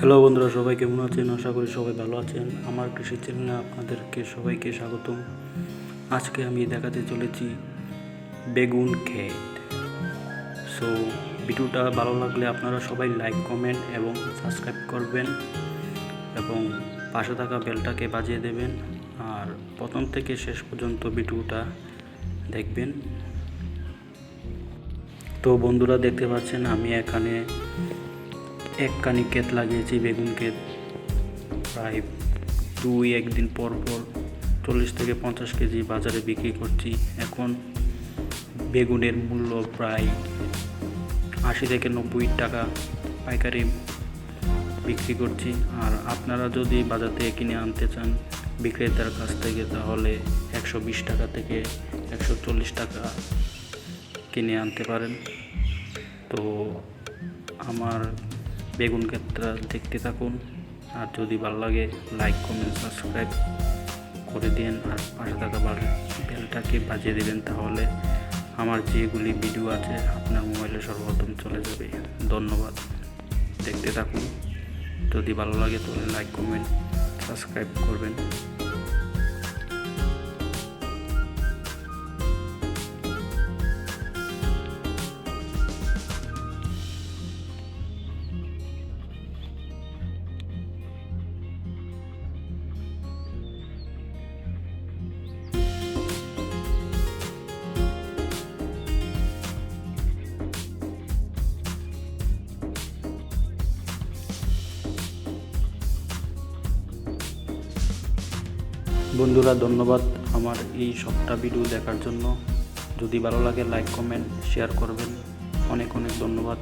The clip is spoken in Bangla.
হ্যালো বন্ধুরা, সবাই কেমন আছেন? আশা করি সবাই ভালো আছেন। আমার কৃষি চ্যানেলে আপনাদেরকে সবাইকে স্বাগতম। আজকে আমি দেখাতে চলেছি বেগুন ক্ষেত। সো ভিডিওটা ভালো লাগলে আপনারা সবাই লাইক কমেন্ট এবং সাবস্ক্রাইব করবেন এবং পাশে থাকা বেলটাকে বাজিয়ে দেবেন। আর প্রথম থেকে শেষ পর্যন্ত ভিডিওটা দেখবেন। তো বন্ধুরা, দেখতে পাচ্ছেন আমি এখানে এক কানি ক্ষেত লাগিয়েছি, বেগুন ক্ষেত। প্রায় দুই, একদিন পর পর চল্লিশ থেকে পঞ্চাশ কেজি বাজারে বিক্রি করছি। এখন বেগুনের মূল্য প্রায় আশি থেকে নব্বই টাকা পাইকারি বিক্রি করছি। আর আপনারা যদি বাজার থেকে কিনে আনতে চান বিক্রেতার কাছ থেকে, তাহলে একশো বিশ টাকা থেকে একশো চল্লিশ টাকা কিনে আনতে পারেন। তো আমার বেগুন ক্ষেত্রা দেখতে থাকুন। আর যদি ভালো লাগে লাইক কমেন্ট সাবস্ক্রাইব করে দিন। আর পাশে থাকা বেলটাকে বাজিয়ে দেবেন তাহলে আমার যেগুলি ভিডিও আছে, আপনার মোবাইলে সর্বপ্রথম চলে যাবে। ধন্যবাদ। দেখতে থাকুন। যদি ভালো লাগে তাহলে লাইক কমেন্ট সাবস্ক্রাইব করবেন। বন্ধুরা, ধন্যবাদ আমার এই সবটা ভিডিও দেখার জন্য। যদি ভালো লাগে লাইক কমেন্ট শেয়ার করবেন। অনেক অনেক ধন্যবাদ।